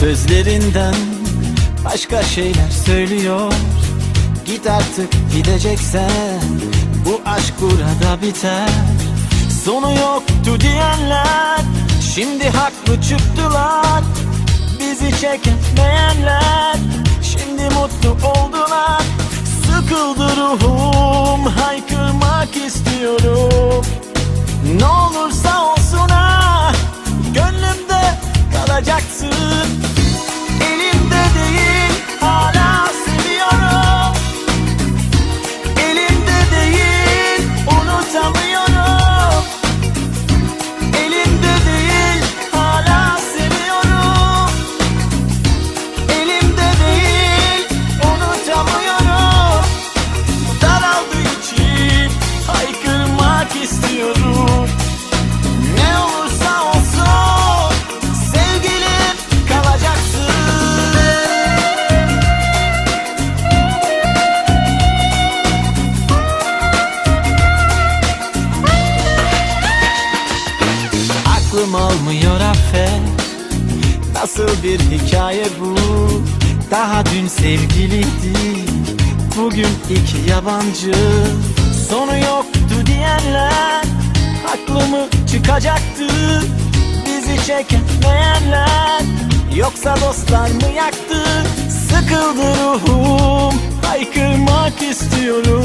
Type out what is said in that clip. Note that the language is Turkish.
Sözlerinden. Başka şeyler söylüyor. Git artık gideceksen Bu aşk burada biter. Sonu yoktu diyenler Şimdi haklı çıktılar. Bizi çekemeyenler Şimdi mutlu oldular. Sıkıldı ruhum Haykırmak istiyorum. Ne 啊 Aklım almıyor affet? Nasıl bir hikaye bu? Daha dün sevgiliydi. Bugün iki yabancı. Sonu yoktu diyenler Aklımı çıkacaktı? Bizi çekemeyenler Yoksa dostlar mı yaktı? Sıkıldı ruhum Haykırmak istiyorum